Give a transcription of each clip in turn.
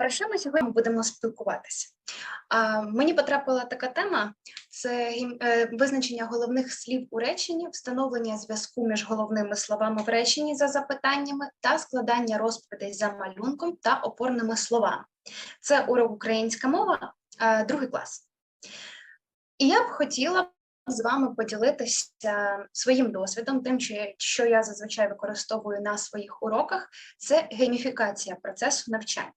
Про що ми сьогодні будемо спілкуватися? А, мені потрапила така тема: це е, визначення головних слів у реченні, встановлення зв'язку між головними словами в реченні за запитаннями та складання розповідей за малюнком та опорними словами. Це урок українська мова, е, другий клас. І я б хотіла з вами поділитися своїм досвідом, тим, що я зазвичай використовую на своїх уроках, це гейміфікація процесу навчання.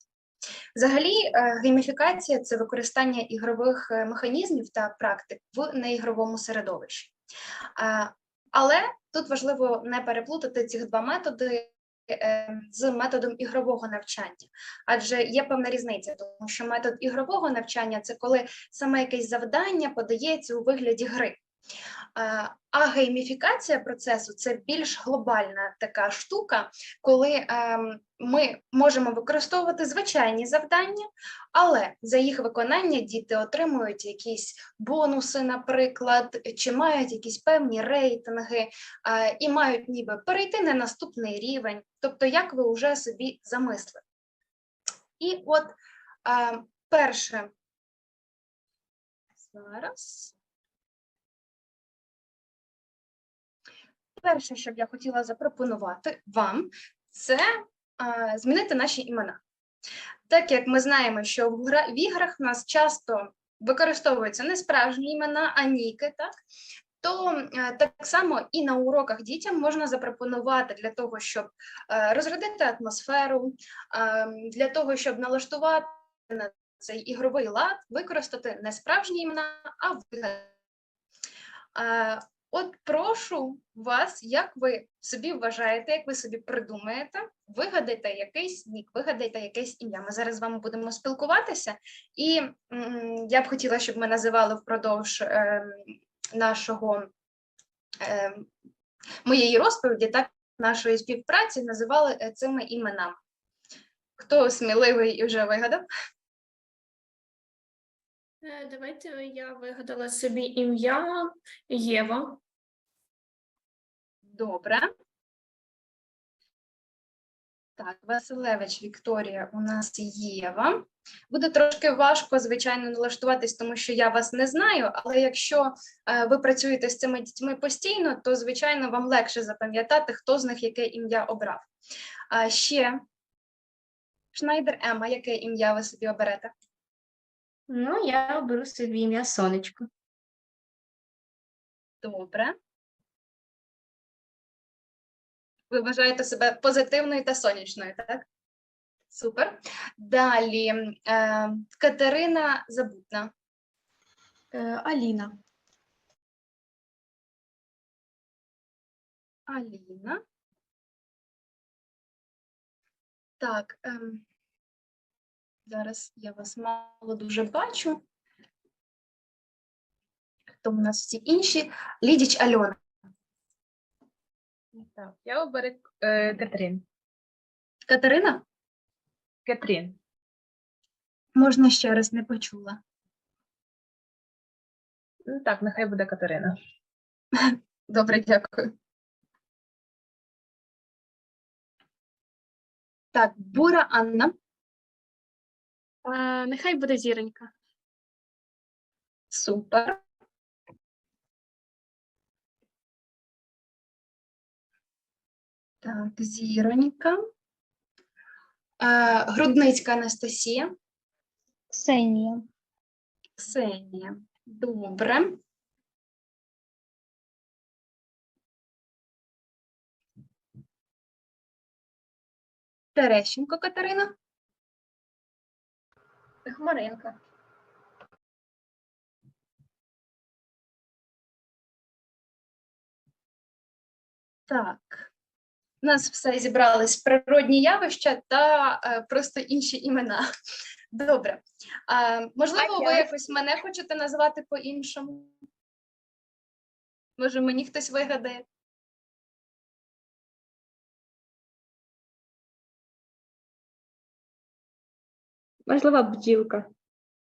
Взагалі, е, гейміфікація це використання ігрових е, механізмів та практик в неігровому середовищі. Е, Але тут важливо не переплутати ці два методи з методом ігрового навчання, адже є певна різниця, тому що метод ігрового навчання це коли саме якесь завдання подається у вигляді гри. А гейміфікація процесу це більш глобальна така штука, коли ем, ми можемо використовувати звичайні завдання, але за їх виконання діти отримують якісь бонуси, наприклад, чи мають якісь певні рейтинги, і мають ніби перейти на наступний рівень, тобто як ви вже собі замисли. І от перше зараз. Перше, що б я хотіла запропонувати вам, це змінити наші імена. Так як ми знаємо, що в, гра, в іграх в нас часто використовуються не справжні імена, а ніки, так? То е, так само і на уроках дітям можна запропонувати для того, щоб е, розрядити атмосферу, е, для того, щоб налаштувати на цей ігровий лад, використати не справжні імена, а вигадані. От прошу вас, як ви собі вважаєте, як ви собі придумаєте, вигадайте якийсь нік, вигадайте якесь ім'я. Ми зараз з вами будемо спілкуватися, і я б хотіла, щоб ми називали впродовж е, нашого е, моєї розповіді, так нашої співпраці називали е, цими іменами. Хто сміливий і вже вигадав? Е, Давайте я вигадала собі ім'я Єва. Добре. Так, Василевич Вікторія у нас Єва. Буде трошки важко, звичайно, налаштуватись, тому що я вас не знаю, але якщо е, ви працюєте з цими дітьми постійно, то, звичайно, вам легше запам'ятати, хто з них яке ім'я обрав. А ще Шнайдер Ема, яке ім'я ви собі оберете? Ну, я оберу собі ім'я Сонечко. Добре. Ви вважаєте себе позитивною та сонячною, так? Супер. Далі е, Катерина Забутна. Е, Аліна. Аліна. Так. ем, зараз я вас мало дуже бачу. Хто у нас всі інші? Лідіч Альона. Так, я оберу е, Катрін. Катерина? Катрін. Можна ще раз не почула. Ну так, нехай буде Катерина. Добре, дякую. Так, Бура Анна. Е, Нехай буде зіронька. Супер. Так, Зіронька. Е, Грудницька Анастасія. Ксенія. Ксенія. Добре. Терещенко Катерина. Хмаринка. Так. У нас все зібрались природні явища та е, просто інші імена. Добре. А, можливо, ви якось мене хочете назвати по-іншому? Може, мені хтось вигадає? Можливо, бджілка.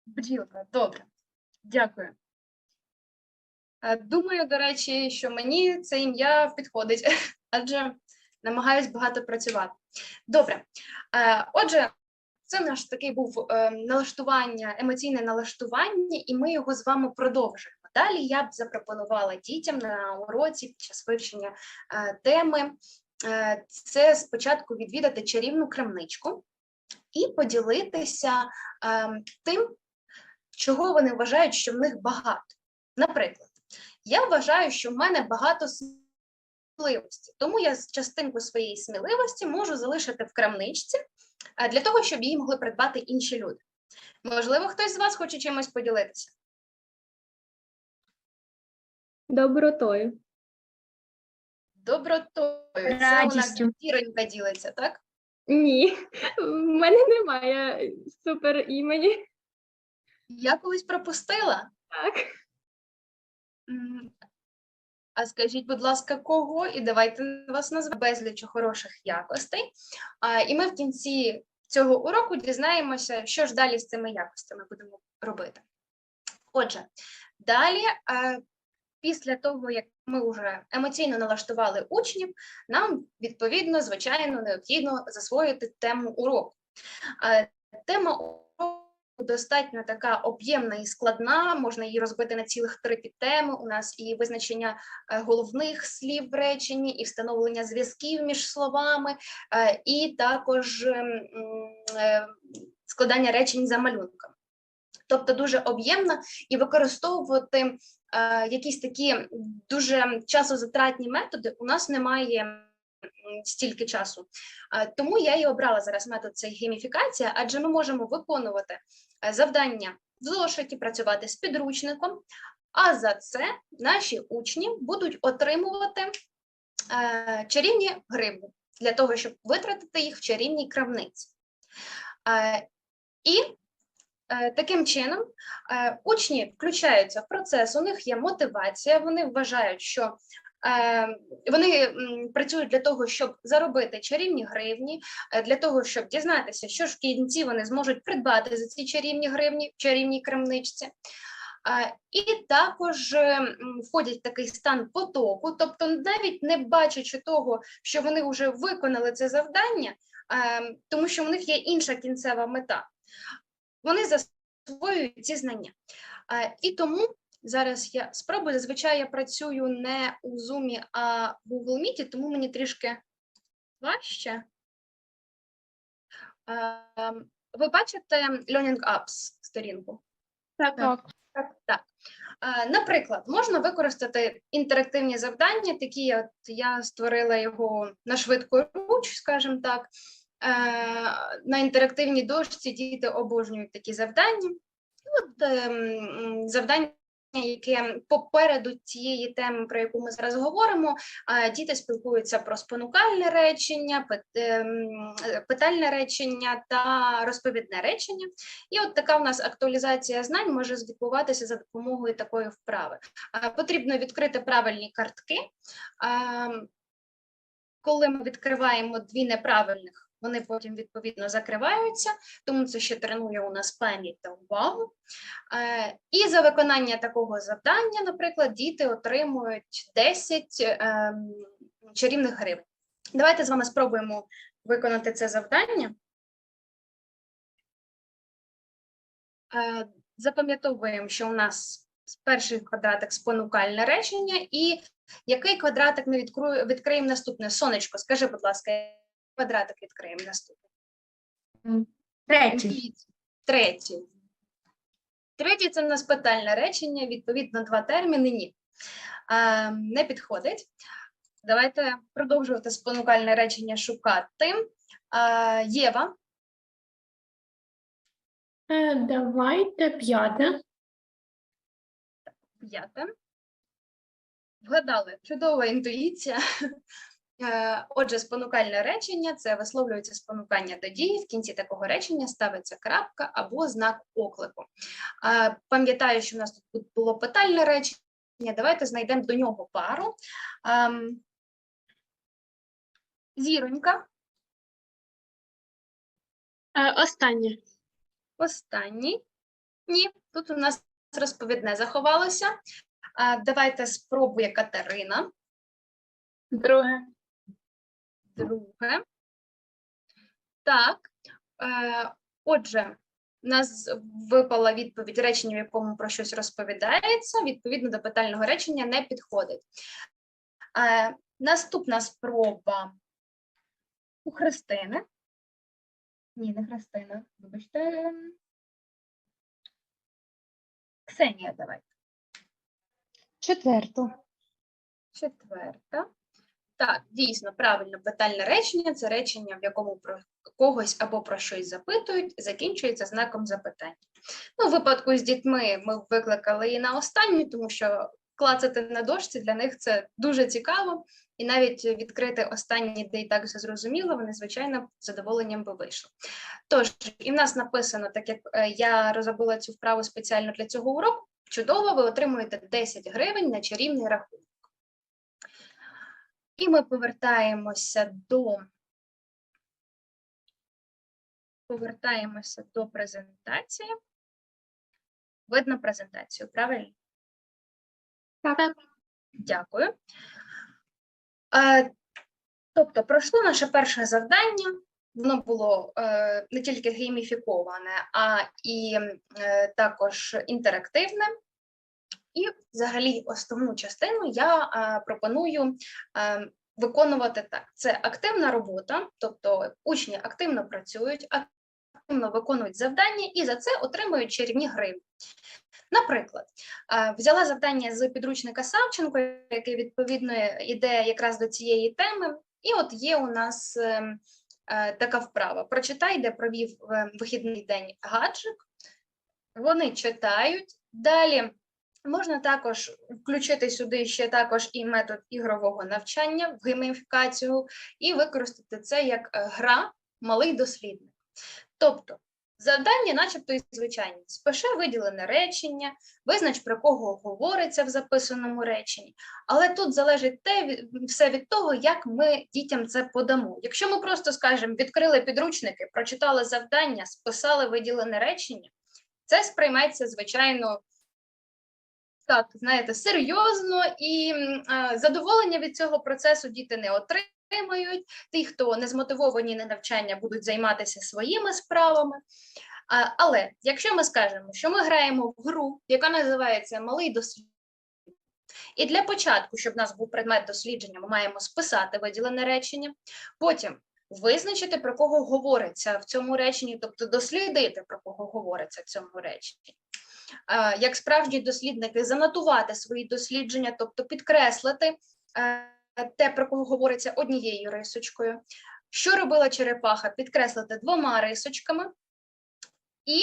Бджілка, добре. Дякую. Е, Думаю, до речі, що мені це ім'я підходить, адже намагаюсь багато працювати. Добре. Е, Отже, це наш такий був е, налаштування, емоційне налаштування, і ми його з вами продовжуємо. Далі я б запропонувала дітям на уроці під час вивчення е, теми. е, Це спочатку відвідати чарівну крамничку і поділитися е, тим, чого вони вважають, що в них багато. Наприклад, я вважаю, що в мене багато сміливості, тому я частинку своєї сміливості можу залишити в крамничці е, для того, щоб її могли придбати інші люди. Можливо, хтось з вас хоче чимось поділитися. Добротою. Добротою. Це у нас. Іронька ділиться, так? Ні, в мене немає супер імені. Я колись пропустила. Так. А скажіть, будь ласка, кого? І давайте вас назвемо безліч хороших якостей. А, І ми в кінці цього уроку дізнаємося, що ж далі з цими якостями будемо робити. Отже, далі, після того, як ми вже емоційно налаштували учнів, нам відповідно, звичайно, необхідно засвоїти тему уроку. Тема достатньо така об'ємна і складна, можна її розбити на цілих три підтеми. У нас і визначення е, головних слів в реченні, і встановлення зв'язків між словами, е, і також ем, е, складання речень за малюнками. Тобто дуже об'ємна і використовувати якісь такі дуже часозатратні методи у нас немає стільки часу. Тому я і обрала зараз метод цей гейміфікація, адже ми можемо виконувати е, завдання в зошиті, працювати з підручником, а за це наші учні будуть отримувати е, чарівні гриби для того, щоб витратити їх в чарівній крамниці. Е, І таким чином учні включаються в процес, у них є мотивація, вони вважають, що вони працюють для того, щоб заробити чарівні гривні, е, для того, щоб дізнатися, що ж в кінці вони зможуть придбати за ці чарівні гривні в чарівній крамничці. Е, І також е, входять в такий стан потоку, тобто навіть не бачачи того, що вони вже виконали це завдання, е, тому що в них є інша кінцева мета. Вони засвоюють ці знання. Е, І тому зараз я спробую. Зазвичай я працюю не у Zoom, а в Google Meet, тому мені трішки важче. Е, Ви бачите Learning Apps сторінку? Так. Так. Так. Е, Наприклад, можна використати інтерактивні завдання, такі от я створила його на швидку руч, скажімо так. Е, На інтерактивній дошці діти обожнюють такі завдання. І от ем, завдання, яке попереду цієї теми, про яку ми зараз говоримо, діти спілкуються про спонукальне речення, ем, питальне речення та розповідне речення. І от така в нас актуалізація знань може відбуватися за допомогою такої вправи. Потрібно відкрити правильні картки. Коли ми відкриваємо дві неправильних, вони потім відповідно закриваються, тому це ще тренує у нас пам'ять та увагу. Е, І за виконання такого завдання, наприклад, діти отримують 10 ем, чарівних гривень. Давайте з вами спробуємо виконати це завдання. Е, Запам'ятовуємо, що у нас перший квадратик спонукальне речення, і який квадратик ми відкриємо наступне? Сонечко, скажи, будь ласка, квадратик відкриємо наступний? Третій. Третій. Третій це в нас питальне речення, відповідно, два терміни ні. Е, не підходить. Давайте продовжувати спонукальне речення шукати. Е, Єва, Е, Давайте п'яте. п'яте. Вгадали, чудова інтуїція. Е, Отже, спонукальне речення це висловлюється спонукання до дії. В кінці такого речення ставиться крапка або знак оклику. Е, Пам'ятаю, що в нас тут було питальне речення. Давайте знайдемо до нього пару. Ем, Зіронька, Е, Останнє. останній. Ні, тут у нас розповідне заховалося. Давайте спробує Катерина. Друге. Друге. Так. Е, Отже, у нас випала відповідь речення, в якому про щось розповідається. Відповідно до питального речення не підходить. Е, наступна спроба у Христини. Ні, не Христина, вибачте. Ксенія, давай. Четверту. Четверта. Так, дійсно, правильно, питальне речення це речення, в якому про когось або про щось запитують, закінчується знаком запитання. Ну, у випадку з дітьми ми викликали її на останню, тому що клацати на дошці для них це дуже цікаво, і навіть відкрити останні, де і так все зрозуміло, вони, звичайно, з задоволенням би вийшли. Тож, і в нас написано, так як е, я розробила цю вправу спеціально для цього уроку, чудово, ви отримуєте 10 гривень на чарівний рахунок. І ми повертаємося до повертаємося до презентації. Видно презентацію, правильно? Так. Дякую. Е, тобто, пройшло наше перше завдання. Воно було е, не тільки гейміфіковане, а і е, також інтерактивне. І взагалі основну частину я е, пропоную е, виконувати так: це активна робота, тобто учні активно працюють, активно виконують завдання і за це отримують чарівні гривні. Наприклад, е, взяла завдання з підручника Савченко, який відповідно йде якраз до цієї теми, і от є у нас така вправа: прочитай, де провів вихідний день гаджик. Вони читають. Далі можна також включити сюди ще також і метод ігрового навчання в гейміфікацію, і використати це як е, гра малий дослідник. Тобто, завдання, начебто, і звичайні. Спиши виділене речення, визнач, про кого говориться в записаному реченні, але тут залежить те, все від того, як ми дітям це подамо. Якщо ми просто скажемо, відкрили підручники, прочитали завдання, списали виділене речення, це сприйметься, звичайно, так, знаєте, серйозно і е, задоволення від цього процесу діти не отримають. Ті, хто не змотивовані на навчання, будуть займатися своїми справами. А, Але якщо ми скажемо, що ми граємо в гру, яка називається Малий дослід, і для початку, щоб в нас був предмет дослідження, ми маємо списати виділене речення, потім визначити, про кого говориться в цьому реченні, тобто дослідити, про кого говориться в цьому реченні. Е, Як справжні дослідники, занотувати свої дослідження, тобто підкреслити е, те, про кого говориться однією рисочкою. Що робила черепаха? Підкреслити двома рисочками. І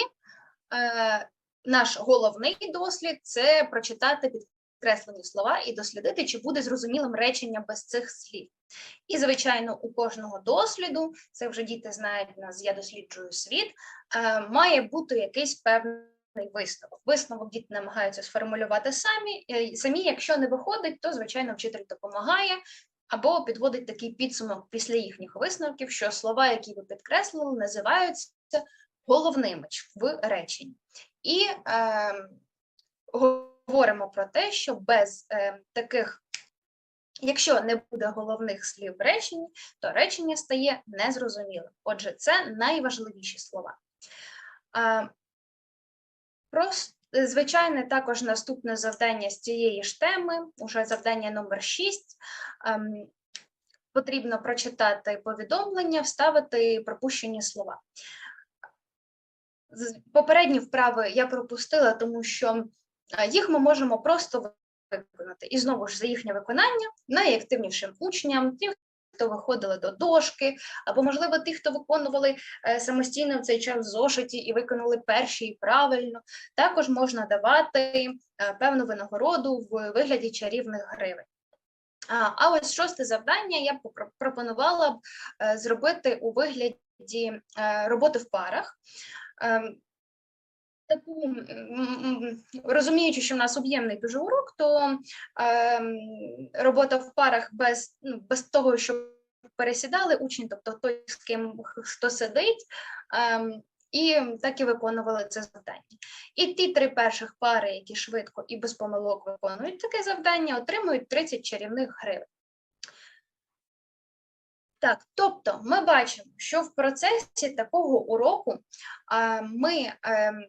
е, наш головний дослід це прочитати підкреслені слова і дослідити, чи буде зрозумілим речення без цих слів. І, звичайно, у кожного досліду, це вже діти знають нас, я досліджую світ, е, має бути якийсь певний висновок. Висновок діти намагаються сформулювати самі. е, Самі, якщо не виходить, то звичайно вчитель допомагає або підводить такий підсумок після їхніх висновків, що слова, які ви підкреслили, називаються головними в реченні. І е, говоримо про те, що без е, таких, якщо не буде головних слів в реченні, то речення стає незрозумілим. Отже, це найважливіші слова. Е, Просто звичайне також наступне завдання з цієї ж теми, уже завдання номер 6. Ем, потрібно прочитати повідомлення, вставити пропущені слова. Попередні вправи я пропустила, тому що е, їх ми можемо просто виконати. І знову ж за їхнє виконання найактивнішим учням, ті, хто виходили до дошки, або, можливо, ті, хто виконували е, самостійно в цей час в зошиті і виконали перші і правильно, також можна давати е, певну винагороду в вигляді чарівних гривень. А, ось шосте завдання я б пропонувала б е, зробити у вигляді роботи в парах. Таку, розуміючи, що в нас об'ємний дуже урок, то ем, робота в парах без, ну, без того, щоб пересідали учні, тобто той, з ким хто сидить, ем, і так і виконували це завдання. І ті три перших пари, які швидко і без помилок виконують таке завдання, отримують 30 чарівних гривень. Так, тобто ми бачимо, що в процесі такого уроку а, ми ем,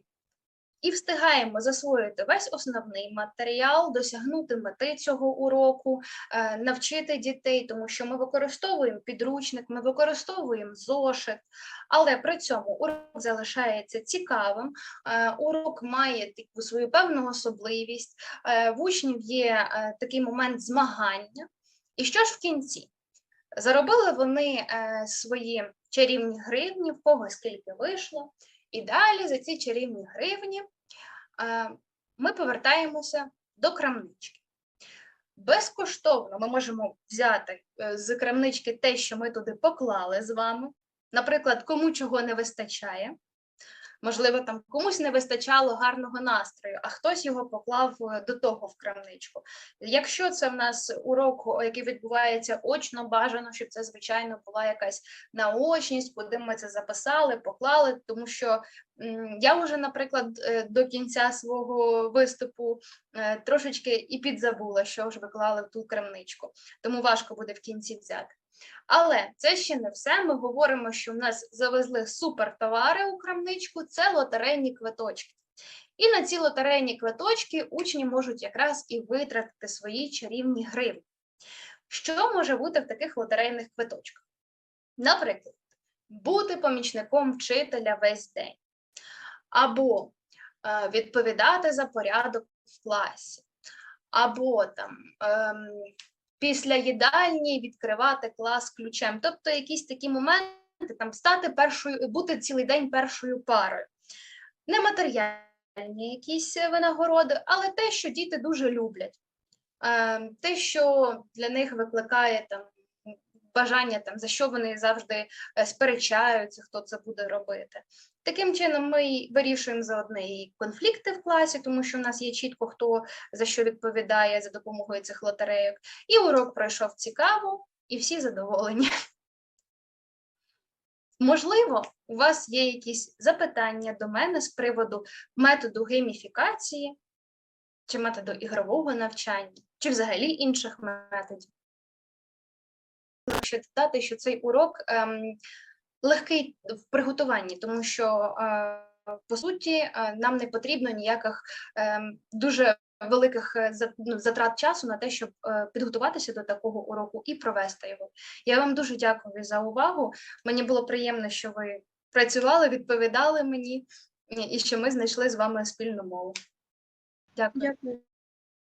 і встигаємо засвоїти весь основний матеріал, досягнути мети цього уроку, е, навчити дітей, тому що ми використовуємо підручник, ми використовуємо зошит, але при цьому урок залишається цікавим. е, Урок має таку свою певну особливість. е, В учнів є такий момент змагання. І що ж в кінці? Заробили вони свої чарівні гривні, в кого скільки вийшло. І далі за ці чарівні гривні е, ми повертаємося до крамнички. Безкоштовно ми можемо взяти е, з крамнички те, що ми туди поклали з вами. Наприклад, кому чого не вистачає. Можливо, там комусь не вистачало гарного настрою, а хтось його поклав е, до того в крамничку. Якщо це в нас урок, який відбувається очно, бажано, щоб це, звичайно, була якась наочність, куди ми це записали, поклали, тому що я вже, наприклад, е, до кінця свого виступу е, трошечки і підзабула, що ж виклали в ту крамничку, тому важко буде в кінці взяти. Але це ще не все. Ми говоримо, що в нас завезли супертовари у крамничку, це лотерейні квиточки. І на ці лотерейні квиточки учні можуть якраз і витратити свої чарівні гривні. Що може бути в таких лотерейних квиточках? Наприклад, бути помічником вчителя весь день, або е, відповідати за порядок в класі, або там ем, після їдальні відкривати клас ключем. Тобто якісь такі моменти, там стати першою, бути цілий день першою парою. Нематеріальні якісь винагороди, але те, що діти дуже люблять. Е, Те, що для них викликає там бажання, там, за що вони завжди е, сперечаються, хто це буде робити. Таким чином, ми вирішуємо заодне і конфлікти в класі, тому що в нас є чітко, хто за що відповідає за допомогою цих лотерейок. І урок пройшов цікаво, і всі задоволені. Можливо, у вас є якісь запитання до мене з приводу методу гейміфікації, чи методу ігрового навчання, чи взагалі інших методів. Ще додати, що цей урок ем, легкий в приготуванні, тому що е, по суті е, нам не потрібно ніяких ем, дуже великих е, ну, затрат часу на те, щоб е, підготуватися до такого уроку і провести його. Я вам дуже дякую за увагу. Мені було приємно, що ви працювали, відповідали мені, і що ми знайшли з вами спільну мову. Дякую. Дякую.